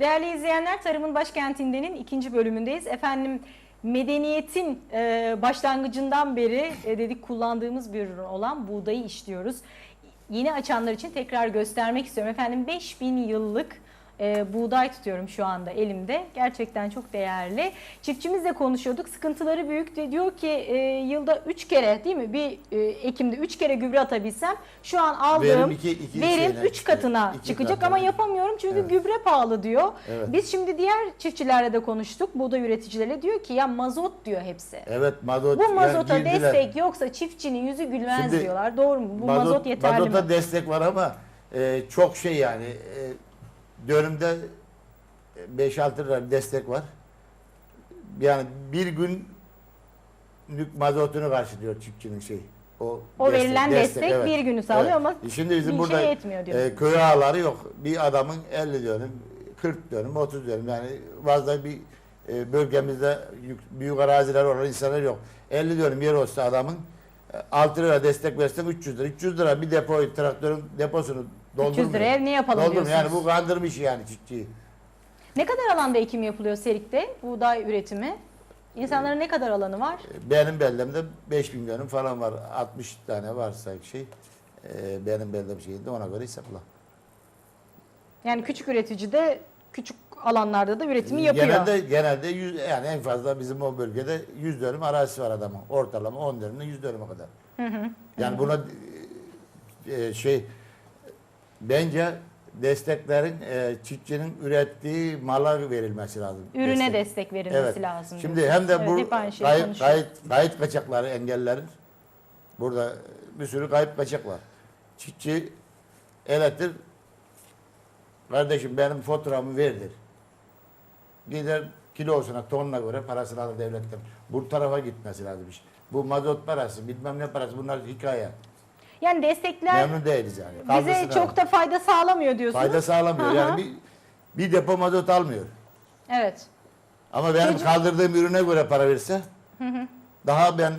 Değerli izleyenler, Tarımın Başkenti'ndenin ikinci bölümündeyiz. Efendim medeniyetin e, başlangıcından beri e, dedik kullandığımız bir ürün olan buğdayı işliyoruz. Yeni açanlar için tekrar göstermek istiyorum. Efendim 5000 yıllık e, buğday tutuyorum şu anda elimde. Gerçekten çok değerli. Çiftçimizle konuşuyorduk. Sıkıntıları büyük de diyor ki e, yılda 3 kere değil mi? Bir e, ekimde 3 kere gübre atabilsem şu an aldığım Verim iki- iki verim şeyine 3 katına iki çıkacak katına. ama yapamıyorum çünkü Evet. gübre pahalı diyor. Evet. Biz şimdi diğer çiftçilerle de konuştuk. Buğday üreticilerle diyor ki ya mazot diyor hepsi. Evet mazot. Bu yani mazota girdiler. destek yoksa çiftçinin yüzü gülmez Şimdi diyorlar. Doğru mu? Bu mazot, yeterli mazota mi? destek var ama e, çok şey yani. E, dönümde 5-6 lira bir destek var. Yani bir günlük mazotunu karşılıyor çiftçinin şey. O, O verilen destek bir günü sağlıyor ama Şimdi bizim burada şey yetmiyor diyorsunuz. e, köy ağları yok. Bir adamın 50 dönüm, 40 dönüm, 30 dönüm yani fazla bir e, bölgemizde yük- büyük araziler olan insanlar yok. 50 dönüm yer olsa adamın e, 6 lira destek versen 300 lira. 300 lira bir depo traktörün deposunu doldurmuyor. 300 liraya ne yapalım Doldurmuyor. diyorsunuz? Yani bu kandırmış yani çiftçiyi. Ne kadar alanda ekim yapılıyor Serik'te buğday üretimi? İnsanların ne kadar alanı var? Benim bellemde 5000 dönüm falan var. 60 tane varsa şey. e, benim beldem şeyinde ona göre hesapla. Yani küçük üretici de küçük alanlarda da üretimi yapıyor. Genelde genelde yüz, yani en fazla bizim o bölgede 100 dönüm arazisi var adamın. Ortalama 10 dönümden 100 dönüme kadar. Yani buna e, şey bence desteklerin e, çiftçinin ürettiği mala verilmesi lazım. Ürüne Destek. destek verilmesi Evet. lazım. Şimdi hem de Evet, bu şeyi kayıt, kayıt, kayıt kaçakları engellerin. Burada bir sürü kayıp kaçak var. Çiftçi eletir. Kardeşim benim faturamı verdir. Gider kilosuna, tonuna göre parasını alır devletten. Bu tarafa gitmesi lazım. Bu mazot parası, bilmem ne parası bunlar hikaye. Yani destekler Memnun değiliz yani. bize Kaldırsın çok da fayda sağlamıyor diyorsunuz. fayda sağlamıyor. Hı hı. Yani bir, bir depo mazot almıyor. Evet. Ama benim Peki- kaldırdığım ürüne göre para verirse daha ben e,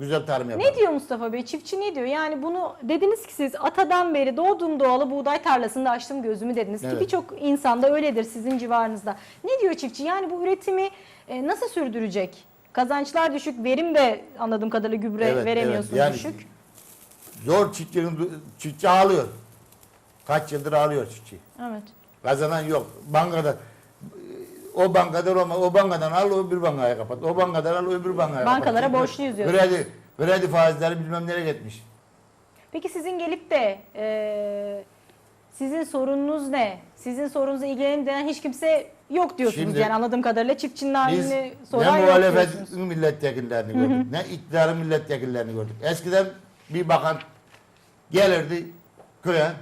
güzel tarım yaparım. Ne diyor Mustafa Bey? Çiftçi ne diyor? Yani bunu dediniz ki siz atadan beri doğduğum doğalı buğday tarlasında açtım gözümü dediniz ki Evet. birçok insanda öyledir sizin civarınızda. Ne diyor çiftçi? Yani bu üretimi e, nasıl sürdürecek? Kazançlar düşük, verim de anladığım kadarıyla gübre Evet, veremiyorsunuz evet. Yani düşük. Zor çiftçinin çiftçi ağlıyor. Kaç yıldır ağlıyor çiftçi. Evet. Kazanan yok. Bankada o bankadan o, o bankadan al o öbür bankaya kapat. O bankadan al o öbür bankaya kapat. Bankalara Çünkü borçluyuz diyorsunuz. Kredi, kredi faizleri bilmem nereye gitmiş. Peki sizin gelip de e, sizin sorununuz ne? Sizin sorununuza ilgilenen diyen hiç kimse yok diyorsunuz Şimdi yani anladığım kadarıyla çiftçinin Biz halini soran ne yok muhalefetin diyorsunuz. milletvekillerini gördük, ne iktidarın milletvekillerini gördük. Eskiden bir bakan gelirdi köye,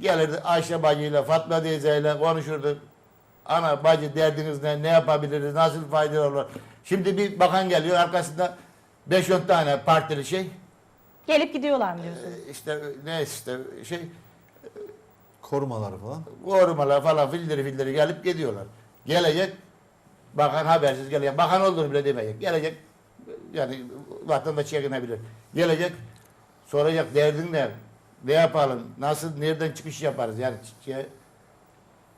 gelirdi Ayşe bacıyla, Fatma teyzeyle konuşurdu. Ana bacı derdiniz ne, ne yapabiliriz, nasıl faydalı olur. Şimdi bir bakan geliyor arkasında 5-10 tane partili şey, Gelip gidiyorlar mı diyorsunuz? e, işte ne işte şey, Korumaları falan. korumalar falan filleri filleri gelip gidiyorlar. Gelecek bakan habersiz gelecek. Bakan olduğunu bile demeyecek. Gelecek yani vatandaş çekinebilir. Gelecek soracak derdin ne? Ne yapalım? Nasıl nereden çıkış yaparız? Yani çiftçiye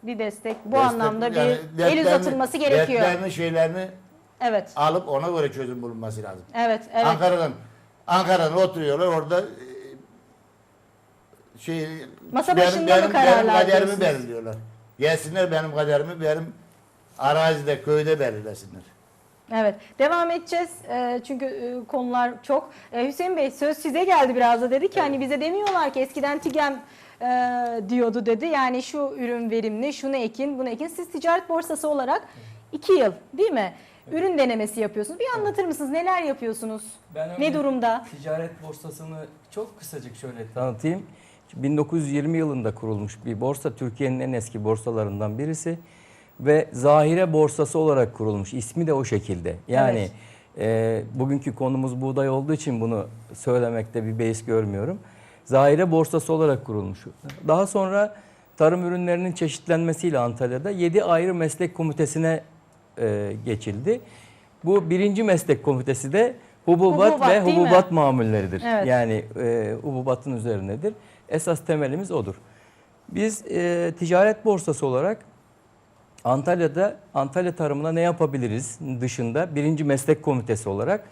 Bir destek bu destek- anlamda bir yani el dertlerini- uzatılması gerekiyor. Dertlerini şeylerini Evet. alıp ona göre çözüm bulunması lazım. Evet, evet. Ankara'dan Ankara'dan oturuyorlar orada e, şey Masa başında mı kararlar benim kaderimi diyorsunuz? belirliyorlar. Gelsinler benim kaderimi benim arazide köyde belirlesinler. Evet. Devam edeceğiz. Ee, çünkü e, konular çok. Ee, Hüseyin Bey söz size geldi biraz da dedi ki hani bize demiyorlar ki eskiden TİGEM e, diyordu dedi. Yani şu ürün verimli, şunu ekin, bunu ekin. Siz ticaret borsası olarak iki yıl değil mi? Ürün denemesi yapıyorsunuz. Bir anlatır mısınız? Neler yapıyorsunuz? Ben Ne durumda? Ticaret borsasını çok kısacık şöyle tanıtayım. 1920 yılında kurulmuş bir borsa. Türkiye'nin en eski borsalarından birisi. Ve zahire borsası olarak kurulmuş. İsmi de o şekilde. Yani e, bugünkü konumuz buğday olduğu için bunu söylemekte bir beis görmüyorum. Zahire borsası olarak kurulmuş. Daha sonra tarım ürünlerinin çeşitlenmesiyle Antalya'da 7 ayrı meslek komitesine e, geçildi. Bu birinci meslek komitesi de hububat, Hububat, ve değil mi? hububat mamulleridir. Evet. Yani e, hububatın üzerindedir. Esas temelimiz odur. Biz e, ticaret borsası olarak Antalya'da Antalya tarımına ne yapabiliriz dışında birinci meslek komitesi olarak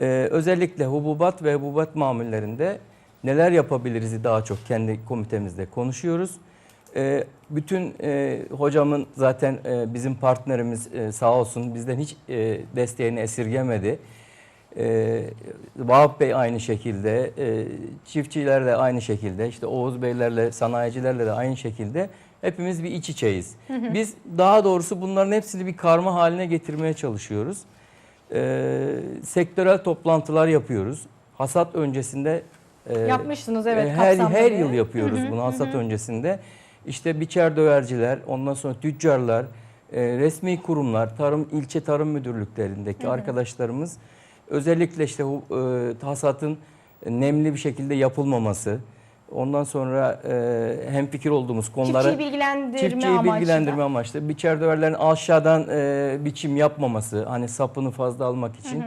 e, özellikle hububat ve hububat mamullerinde neler yapabiliriz daha çok kendi komitemizde konuşuyoruz. E, bütün e, hocamın zaten e, bizim partnerimiz e, sağ olsun bizden hiç e, desteğini esirgemedi. E, Vahap Bey aynı şekilde, e, çiftçiler de aynı şekilde, işte Oğuz Beylerle, sanayicilerle de aynı şekilde hepimiz bir iç içeyiz. Biz daha doğrusu bunların hepsini bir karma haline getirmeye çalışıyoruz. E, sektörel toplantılar yapıyoruz. Hasat öncesinde e, Yapmıştınız evet. e, her her yıl yapıyoruz bunu hasat öncesinde. İşte biçer döverciler, ondan sonra tüccarlar, e, resmi kurumlar, tarım ilçe tarım müdürlüklerindeki arkadaşlarımız özellikle işte bu e, hasatın nemli bir şekilde yapılmaması, ondan sonra e, hemfikir olduğumuz konulara Çiftçiyi bilgilendirme Çiftçiyi amaçlı. bilgilendirme amaçlı. Biçer döverlerin aşağıdan e, biçim yapmaması, hani sapını fazla almak için.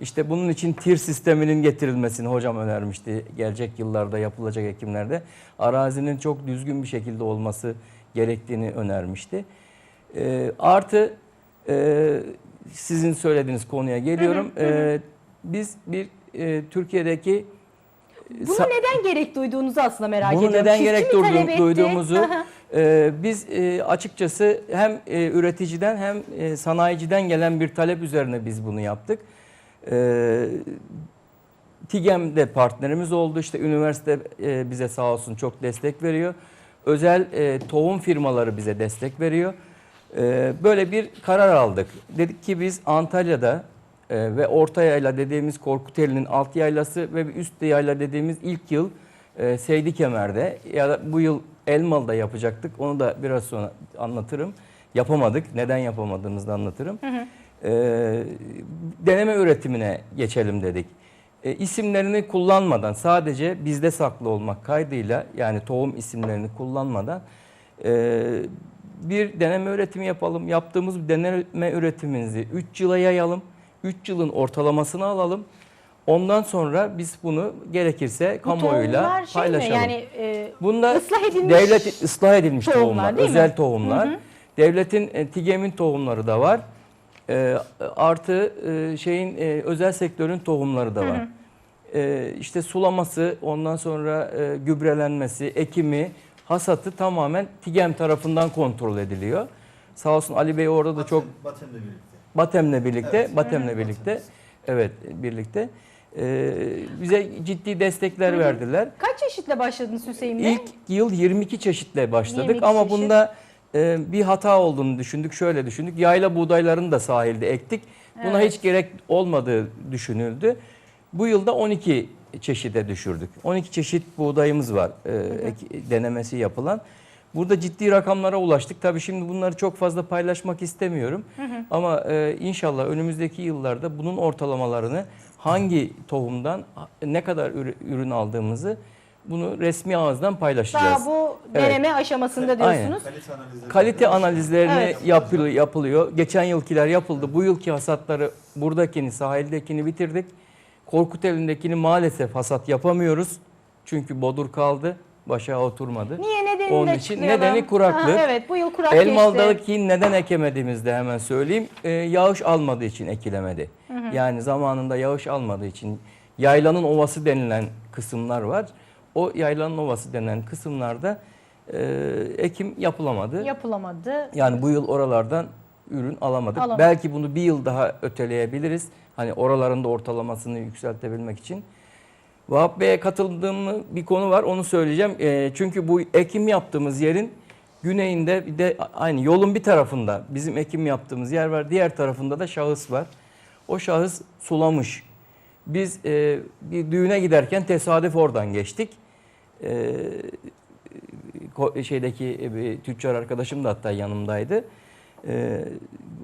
İşte bunun için tir sisteminin getirilmesini hocam önermişti. Gelecek yıllarda yapılacak ekimlerde arazinin çok düzgün bir şekilde olması gerektiğini önermişti. E, artı e, sizin söylediğiniz konuya geliyorum. E, biz bir e, Türkiye'deki Bunu sa- neden gerek duyduğunuzu aslında merak bunu ediyorum. neden Çiftçi gerek duyduğum- duyduğumuzu e, biz e, açıkçası hem e, üreticiden hem e, sanayiciden gelen bir talep üzerine biz bunu yaptık. E, TİGEM'de partnerimiz oldu. İşte üniversite e, bize sağ olsun çok destek veriyor. Özel e, tohum firmaları bize destek veriyor. E, böyle bir karar aldık. Dedik ki biz Antalya'da e, ve orta yayla dediğimiz Korkuteli'nin alt yaylası ve üst yayla dediğimiz ilk yıl e, Seydi Kemer'de ya da bu yıl Elmalı'da yapacaktık. Onu da biraz sonra anlatırım. Yapamadık. Neden yapamadığımızı da anlatırım. E, deneme üretimine geçelim dedik. E, isimlerini kullanmadan sadece bizde saklı olmak kaydıyla yani tohum isimlerini kullanmadan e, bir deneme üretimi yapalım. Yaptığımız bu deneme üretimimizi 3 yıla yayalım. 3 yılın ortalamasını alalım. Ondan sonra biz bunu gerekirse kamuoyuyla şey mi? paylaşalım. Yani e, Bunda ıslah edilmiş devlet ıslah edilmiş tohumlar, tohumlar, değil mi? özel tohumlar. Devletin e, TİGEM'in tohumları da var. E, artı e, şeyin e, özel sektörün tohumları da var. E, işte sulaması, ondan sonra e, gübrelenmesi, ekimi, hasatı tamamen TİGEM tarafından kontrol ediliyor. Sağ olsun Ali Bey orada da çok Batem'le birlikte. Batem'le birlikte, Evet. Batem'le birlikte, evet birlikte e, bize ciddi destekler verdiler. kaç çeşitle başladınız Hüseyin Bey? İlk yıl 22 çeşitle başladık 22 ama çeşit. bunda e, bir hata olduğunu düşündük. Şöyle düşündük. Yayla buğdaylarını da sahilde ektik. Buna Evet. hiç gerek olmadığı düşünüldü. Bu yılda 12 çeşide düşürdük. 12 çeşit buğdayımız var e, ek- denemesi yapılan. Burada ciddi rakamlara ulaştık. Tabii şimdi bunları çok fazla paylaşmak istemiyorum. Ama e, inşallah önümüzdeki yıllarda bunun ortalamalarını hangi tohumdan ne kadar ürü- ürün aldığımızı bunu resmi ağızdan paylaşacağız. Daha bu Evet. deneme aşamasında Aynen. diyorsunuz. Kalite analizleri. Kalite analizlerini Evet. yapıl- yapılıyor. Geçen yılkiler yapıldı. Bu yılki hasatları buradakini, sahildekini bitirdik. Korkuteli'ndekini maalesef hasat yapamıyoruz. Çünkü bodur kaldı. Başa oturmadı. Niye nedenini Onun için nedeni kuraklık. Aha, evet bu yıl kurak geçti. Elmalı'daki neden ekemediğimizde hemen söyleyeyim. Ee, yağış almadığı için ekilemedi. Yani zamanında yağış almadığı için yaylanın ovası denilen kısımlar var. O yaylanın ovası denilen kısımlarda e, ekim yapılamadı. Yapılamadı. Yani bu yıl oralardan ürün alamadık. Alamadık. Belki bunu bir yıl daha öteleyebiliriz. Hani oraların da ortalamasını yükseltebilmek için. Vahap Bey'e katıldığım bir konu var onu söyleyeceğim. Ee, çünkü bu ekim yaptığımız yerin güneyinde bir de aynı yolun bir tarafında bizim ekim yaptığımız yer var. Diğer tarafında da şahıs var. O şahıs sulamış. Biz e, bir düğüne giderken tesadüf oradan geçtik. E, şeydeki e, bir tüccar arkadaşım da hatta yanımdaydı. Ee,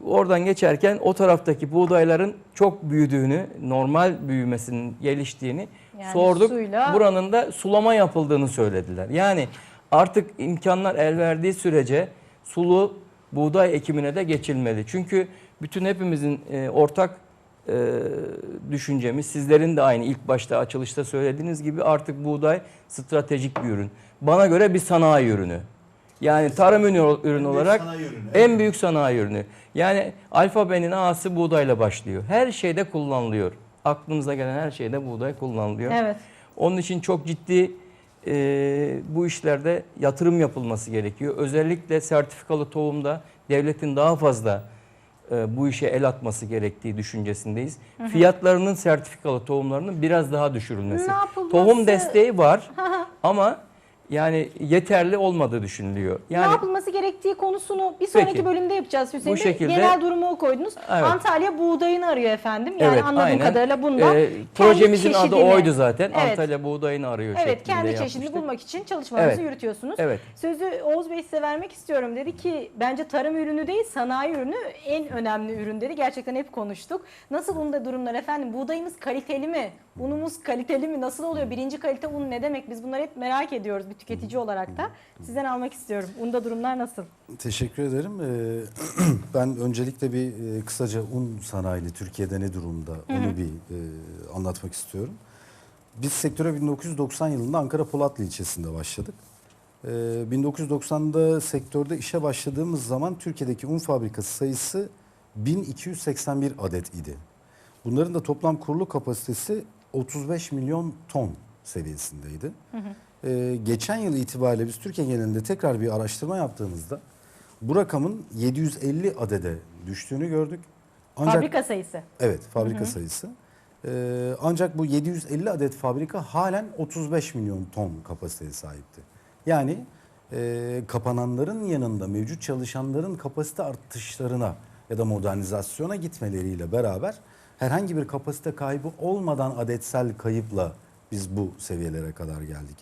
oradan geçerken o taraftaki buğdayların çok büyüdüğünü, normal büyümesinin geliştiğini Yani sorduk. suyla- Buranın da sulama yapıldığını söylediler. Yani artık imkanlar el verdiği sürece sulu buğday ekimine de geçilmeli. Çünkü bütün hepimizin e, ortak e, düşüncemiz, sizlerin de aynı ilk başta açılışta söylediğiniz gibi artık buğday stratejik bir ürün. Bana göre bir sanayi ürünü. Yani tarım ürünü, ürün olarak sanayi ürünü, en büyük sanayi ürünü. Yani alfabenin A'sı buğdayla başlıyor. Her şeyde kullanılıyor. Aklımıza gelen her şeyde buğday kullanılıyor. Evet. Onun için çok ciddi e, bu işlerde yatırım yapılması gerekiyor. Özellikle sertifikalı tohumda devletin daha fazla e, bu işe el atması gerektiği düşüncesindeyiz. Fiyatlarının sertifikalı tohumlarının biraz daha düşürülmesi. Ne yapılması- Tohum desteği var ama yani yeterli olmadığı düşünülüyor. ne Yani yapılması gerektiği konusunu bir sonraki Peki. bölümde yapacağız Hüseyin Bu Bey. şekilde- Genel durumu koydunuz. Evet. Antalya buğdayını arıyor efendim. Yani evet, anladığım aynen. kadarıyla bundan Ee, projemizin adı çeşidini- oydu zaten. Evet. Antalya buğdayını arıyor Evet, kendi çeşidini bulmak için çalışmalarınızı Evet. yürütüyorsunuz. Evet. Sözü Oğuz Bey size vermek istiyorum. Dedi ki bence tarım ürünü değil sanayi ürünü en önemli ürün dedi. Gerçekten hep konuştuk. Nasıl unda durumlar efendim? Buğdayımız kaliteli mi? Unumuz kaliteli mi? Nasıl oluyor? Birinci kalite un ne demek? Biz bunları hep merak ediyoruz bir tüketici olarak da. Sizden almak istiyorum. Unda durumlar nasıl? Teşekkür ederim. Ee, ben öncelikle bir e, kısaca un sanayini Türkiye'de ne durumda onu bir e, anlatmak istiyorum. Biz sektöre 1990 yılında Ankara Polatlı ilçesinde başladık. Ee, 1990'da sektörde işe başladığımız zaman Türkiye'deki un fabrikası sayısı 1281 adet idi. Bunların da toplam kurulu kapasitesi 35 milyon ton seviyesindeydi. Ee, geçen yıl itibariyle biz Türkiye genelinde tekrar bir araştırma yaptığımızda bu rakamın 750 adede düştüğünü gördük. Ancak Fabrika sayısı. Evet, fabrika sayısı. Ee, ancak bu 750 adet fabrika halen 35 milyon ton kapasiteye sahipti. Yani e, kapananların yanında mevcut çalışanların kapasite artışlarına ya da modernizasyona gitmeleriyle beraber herhangi bir kapasite kaybı olmadan adetsel kayıpla biz bu seviyelere kadar geldik.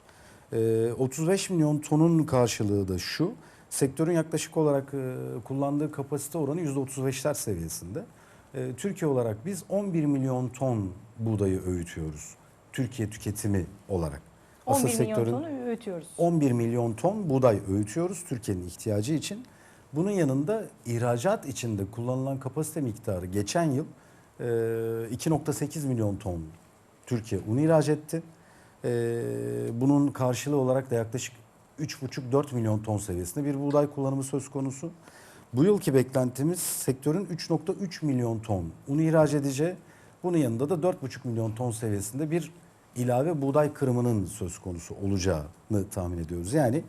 Ee, 35 milyon tonun karşılığı da şu. Sektörün yaklaşık olarak e, kullandığı kapasite oranı %35'ler seviyesinde. Ee, Türkiye olarak biz 11 milyon ton buğdayı öğütüyoruz. Türkiye tüketimi olarak. 11 Asıl milyon sektörün- tonu öğütüyoruz. 11 milyon ton buğday öğütüyoruz Türkiye'nin ihtiyacı için. Bunun yanında ihracat içinde kullanılan kapasite miktarı geçen yıl e, 2.8 milyon ton Türkiye un ihraç etti. E, bunun karşılığı olarak da yaklaşık 3.5-4 milyon ton seviyesinde bir buğday kullanımı söz konusu. Bu yılki beklentimiz sektörün 3.3 milyon ton un ihraç edeceği. Bunun yanında da 4.5 milyon ton seviyesinde bir ilave buğday kırımının söz konusu olacağını tahmin ediyoruz. Yani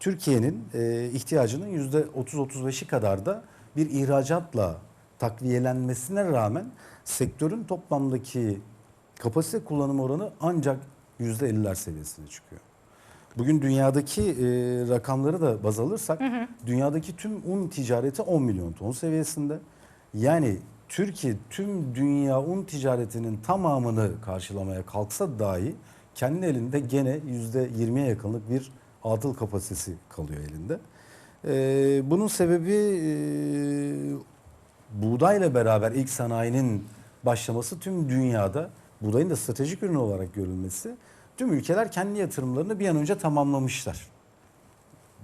Türkiye'nin e, ihtiyacının %30-35'i kadar da bir ihracatla takviyelenmesine rağmen sektörün toplamdaki kapasite kullanım oranı ancak %50'ler seviyesine çıkıyor. Bugün dünyadaki e, rakamları da baz alırsak dünyadaki tüm un ticareti 10 milyon ton seviyesinde. Yani Türkiye tüm dünya un ticaretinin tamamını karşılamaya kalksa dahi kendi elinde gene %20'ye yakınlık bir atıl kapasitesi kalıyor elinde. E, bunun sebebi e, buğdayla beraber ilk sanayinin başlaması tüm dünyada buğdayın da stratejik ürün olarak görülmesi tüm ülkeler kendi yatırımlarını bir an önce tamamlamışlar.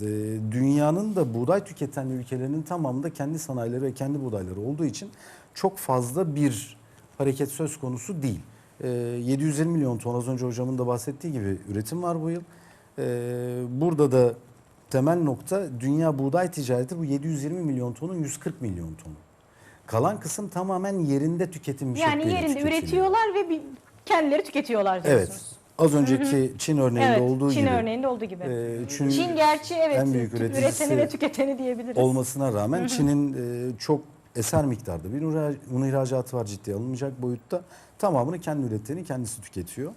Ee, Dünyanın da buğday tüketen ülkelerinin tamamında kendi sanayileri ve kendi buğdayları olduğu için çok fazla bir hareket söz konusu değil. Ee, 750 milyon ton az önce hocamın da bahsettiği gibi üretim var bu yıl. Ee, Burada da temel nokta dünya buğday ticareti bu 720 milyon tonun 140 milyon tonu. Kalan kısım tamamen yerinde tüketim Yani şekliyle yerinde tüketiliyor. üretiyorlar ve bir, kendileri tüketiyorlar Evet. diyorsunuz. Az önceki Çin örneğinde Evet, olduğu Çin gibi örneğinde olduğu gibi. e, Çin, Çin gerçi evet en büyük üreticisi üreteni ve tüketeni diyebiliriz. olmasına rağmen Çin'in e, çok eser miktarda bir un- un ihracatı var ciddiye alınmayacak boyutta. Tamamını kendi ürettiğini kendisi tüketiyor.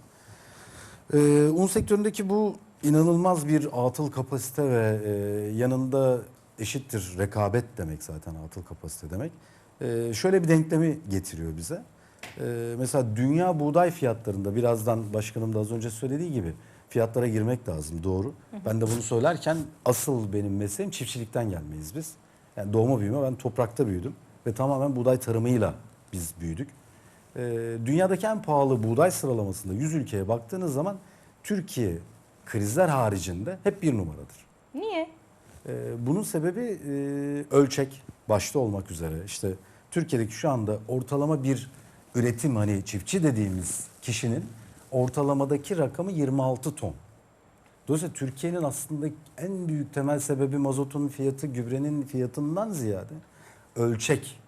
E, un sektöründeki bu inanılmaz bir atıl kapasite ve e, yanında eşittir rekabet demek zaten atıl kapasite demek. E, şöyle bir denklemi getiriyor bize. E, mesela dünya buğday fiyatlarında birazdan başkanım da az önce söylediği gibi fiyatlara girmek lazım doğru. Ben de bunu söylerken asıl benim mesleğim çiftçilikten gelmeyiz biz. Yani doğma büyüme ben toprakta büyüdüm ve tamamen buğday tarımıyla biz büyüdük. Ee, dünyadaki en pahalı buğday sıralamasında 100 ülkeye baktığınız zaman Türkiye krizler haricinde hep bir numaradır. Niye? Ee, bunun sebebi e, ölçek başta olmak üzere işte Türkiye'deki şu anda ortalama bir üretim hani çiftçi dediğimiz kişinin ortalamadaki rakamı 26 ton. Dolayısıyla Türkiye'nin aslında en büyük temel sebebi mazotun fiyatı, gübrenin fiyatından ziyade ölçek.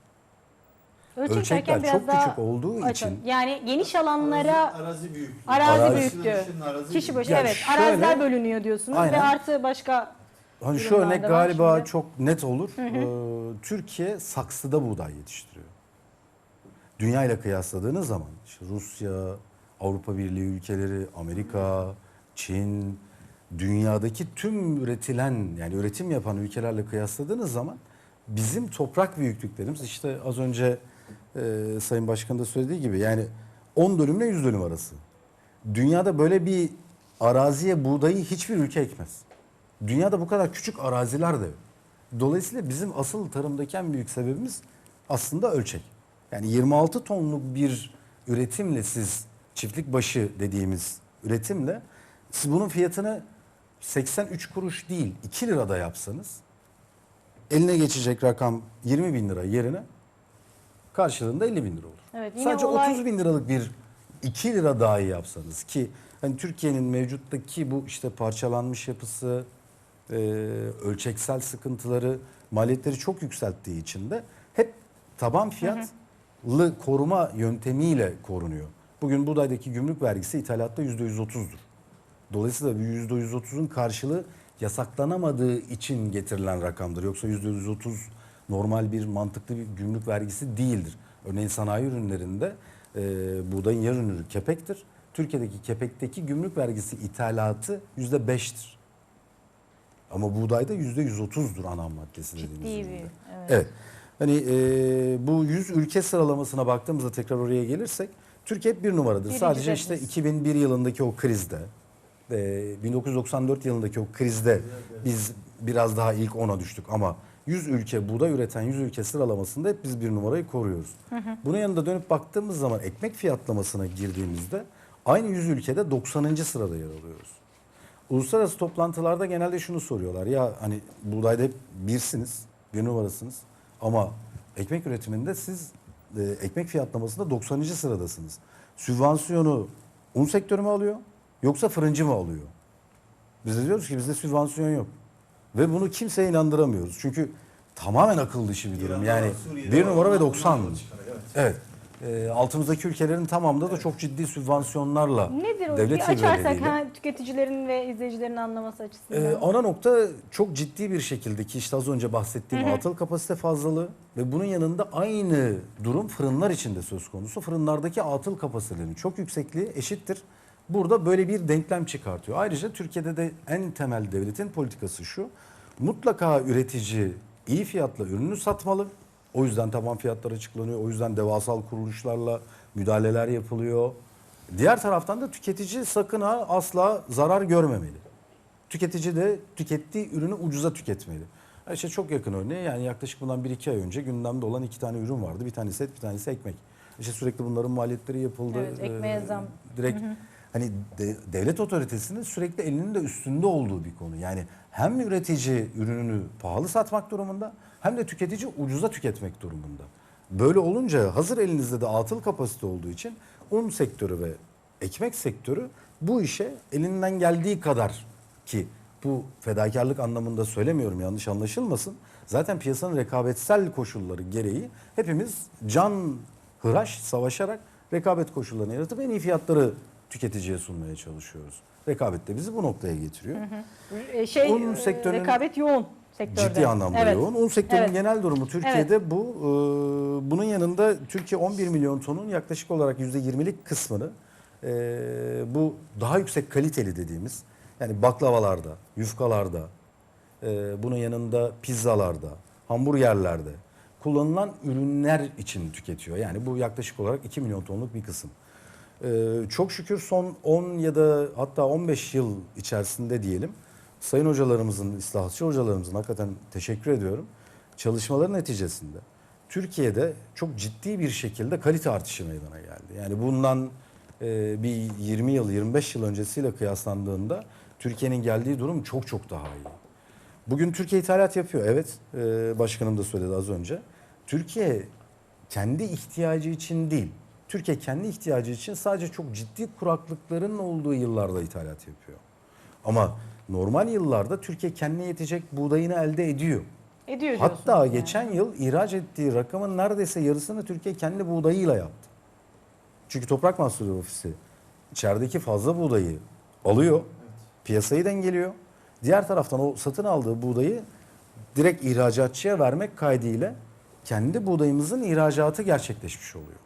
Ölçek Ölçekler biraz çok daha küçük olduğu açın. için Yani geniş alanlara arazi büyüklüğü. arazi, Arazi büyüklüğü. Arazi Kişi başı Ya evet. şöyle- Araziler bölünüyor diyorsunuz ve Aynen. artı başka Hani şu durumlarda örnek var galiba şimdi. çok net olur. Ee, Türkiye saksıda buğday yetiştiriyor. Dünya ile kıyasladığınız zaman işte Rusya, Avrupa Birliği ülkeleri, Amerika, Çin, dünyadaki tüm üretilen yani üretim yapan ülkelerle kıyasladığınız zaman bizim toprak büyüklüklerimiz işte az önce e, Sayın Başkan da söylediği gibi yani 10 dönümle 100 dönüm arası. Dünyada böyle bir araziye buğdayı hiçbir ülke ekmez. Dünyada bu kadar küçük araziler de yok. Dolayısıyla bizim asıl tarımdaki en büyük sebebimiz aslında ölçek. Yani 26 tonluk bir üretimle siz çiftlik başı dediğimiz üretimle siz bunun fiyatını 83 kuruş değil 2 lirada yapsanız eline geçecek rakam 20 bin lira yerine karşılığında 50 bin lira olur. Evet, yine Sadece olay- 30 bin liralık bir 2 lira dahi yapsanız ki hani Türkiye'nin mevcuttaki bu işte parçalanmış yapısı, e, ölçeksel sıkıntıları, maliyetleri çok yükselttiği için de hep taban fiyatlı koruma yöntemiyle korunuyor. Bugün buğdaydaki gümrük vergisi ithalatta %130'dur. Dolayısıyla bu %130'un karşılığı yasaklanamadığı için getirilen rakamdır. Yoksa %130 normal bir mantıklı bir gümrük vergisi değildir. Örneğin sanayi ürünlerinde e, buğdayın yarı ürünü kepektir. Türkiye'deki kepekteki gümrük vergisi ithalatı %5'tir. Ama buğdayda %130'dur ana maddesi dediğimiz ciddi bir. üründe. Evet. Evet. Hani e, bu 100 ülke sıralamasına baktığımızda tekrar oraya gelirsek Türkiye hep bir numaradır. Birinci Sadece işte dediniz. 2001 yılındaki o krizde, e, 1994 yılındaki o krizde biz biraz daha ilk 10'a düştük ama 100 ülke buğday üreten 100 ülke sıralamasında hep biz bir numarayı koruyoruz. Bunun yanında dönüp baktığımız zaman ekmek fiyatlamasına girdiğimizde aynı 100 ülkede 90. sırada yer alıyoruz. Uluslararası toplantılarda genelde şunu soruyorlar. Ya hani buğdayda hep birsiniz, bir numarasınız ama ekmek üretiminde siz e, ekmek fiyatlamasında 90. sıradasınız. Sübvansiyonu un sektörü mü alıyor yoksa fırıncı mı alıyor? Biz de diyoruz ki bizde sübvansiyon yok. Ve bunu kimseye inandıramıyoruz. Çünkü tamamen akıl dışı bir durum. Yani bir numara ve 90. Evet. E, altımızdaki ülkelerin tamamında da çok ciddi sübvansiyonlarla Nedir o? devlet bir açarsak ha, tüketicilerin ve izleyicilerin anlaması açısından. ee, ana nokta çok ciddi bir şekilde ki işte az önce bahsettiğim atıl kapasite fazlalığı ve bunun yanında aynı durum fırınlar için de söz konusu. Fırınlardaki atıl kapasitelerinin çok yüksekliği eşittir. Burada böyle bir denklem çıkartıyor. Ayrıca Türkiye'de de en temel devletin politikası şu. Mutlaka üretici iyi fiyatla ürünü satmalı. O yüzden taban fiyatlar açıklanıyor. O yüzden devasal kuruluşlarla müdahaleler yapılıyor. Diğer taraftan da tüketici sakın ha asla zarar görmemeli. Tüketici de tükettiği ürünü ucuza tüketmeli. İşte çok yakın örneği yani yaklaşık bundan 1-2 ay önce gündemde olan iki tane ürün vardı. Bir tanesi et bir tanesi ekmek. İşte sürekli bunların maliyetleri yapıldı. Evet, ekmeğe Ee, zam. Direkt hani de- devlet otoritesinin sürekli elinin de üstünde olduğu bir konu. Yani hem üretici ürününü pahalı satmak durumunda hem de tüketici ucuza tüketmek durumunda. Böyle olunca hazır elinizde de atıl kapasite olduğu için un sektörü ve ekmek sektörü bu işe elinden geldiği kadar ki bu fedakarlık anlamında söylemiyorum yanlış anlaşılmasın. Zaten piyasanın rekabetsel koşulları gereği hepimiz can hıraş savaşarak rekabet koşullarını yaratıp en iyi fiyatları tüketiciye sunmaya çalışıyoruz. Rekabet de bizi bu noktaya getiriyor. Ee, şey, un e, sektörünün- rekabet yoğun sektörde. Ciddi anlamda Evet. yoğun. Un sektörünün Evet. genel durumu Türkiye'de bu. Ee, bunun yanında Türkiye 11 milyon tonun yaklaşık olarak %20'lik kısmını e, bu daha yüksek kaliteli dediğimiz yani baklavalarda, yufkalarda, e, bunun yanında pizzalarda, hamburgerlerde kullanılan ürünler için tüketiyor. Yani bu yaklaşık olarak 2 milyon tonluk bir kısım. Ee, çok şükür son 10 ya da hatta 15 yıl içerisinde diyelim sayın hocalarımızın, islahatçı hocalarımızın hakikaten teşekkür ediyorum. Çalışmaların neticesinde Türkiye'de çok ciddi bir şekilde kalite artışı meydana geldi. Yani bundan e, bir 20 yıl, 25 yıl öncesiyle kıyaslandığında Türkiye'nin geldiği durum çok çok daha iyi. Bugün Türkiye ithalat yapıyor. Evet, e, başkanım da söyledi az önce. Türkiye kendi ihtiyacı için değil, Türkiye kendi ihtiyacı için sadece çok ciddi kuraklıkların olduğu yıllarda ithalat yapıyor. Ama normal yıllarda Türkiye kendine yetecek buğdayını elde ediyor. Ediyor Hatta yani. geçen yıl ihraç ettiği rakamın neredeyse yarısını Türkiye kendi buğdayıyla yaptı. Çünkü Toprak Mahsulleri Ofisi içerideki fazla buğdayı alıyor, piyasayı dengeliyor. Diğer taraftan o satın aldığı buğdayı direkt ihracatçıya vermek kaydıyla kendi buğdayımızın ihracatı gerçekleşmiş oluyor.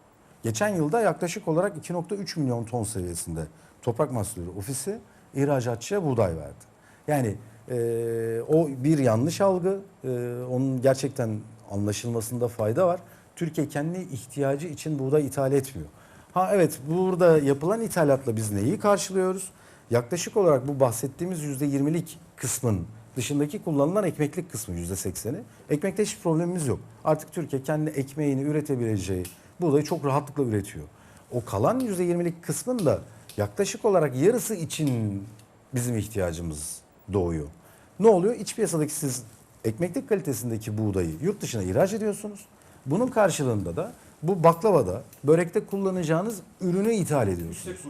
Geçen yılda yaklaşık olarak 2.3 milyon ton seviyesinde Toprak Mahsulleri Ofisi ihracatçıya buğday verdi. Yani eee, o bir yanlış algı, eee, onun gerçekten anlaşılmasında fayda var. Türkiye kendi ihtiyacı için buğday ithal etmiyor. Ha evet burada yapılan ithalatla biz neyi karşılıyoruz? Yaklaşık olarak bu bahsettiğimiz %20'lik kısmın dışındaki kullanılan ekmeklik kısmı %80'i. Ekmekte hiç problemimiz yok. Artık Türkiye kendi ekmeğini üretebileceği buğdayı çok rahatlıkla üretiyor. O kalan %20'lik kısmın da yaklaşık olarak yarısı için bizim ihtiyacımız doğuyor. Ne oluyor? İç piyasadaki siz ekmeklik kalitesindeki buğdayı yurt dışına ihraç ediyorsunuz. Bunun karşılığında da bu baklavada, börekte kullanacağınız ürünü ithal ediyorsunuz.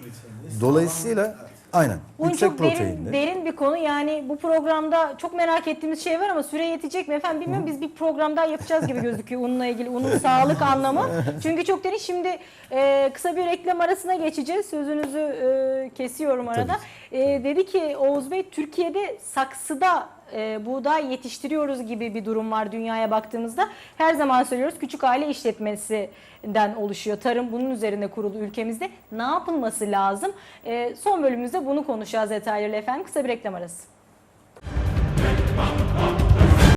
Dolayısıyla aynen Bunun yüksek çok proteinli. derin, derin bir konu. Yani bu programda çok merak ettiğimiz şey var ama süre yetecek mi efendim bilmiyorum. Biz bir program daha yapacağız gibi gözüküyor unla ilgili, unun sağlık anlamı. Çünkü çok derin. Şimdi e, kısa bir reklam arasına geçeceğiz. Sözünüzü e, kesiyorum arada. E, dedi ki Oğuz Bey Türkiye'de saksıda e, buğday yetiştiriyoruz gibi bir durum var dünyaya baktığımızda. Her zaman söylüyoruz küçük aile işletmesinden oluşuyor. Tarım bunun üzerine kurulu ülkemizde. Ne yapılması lazım? E, son bölümümüzde bunu konuşacağız detaylarıyla efendim. Kısa bir reklam arası.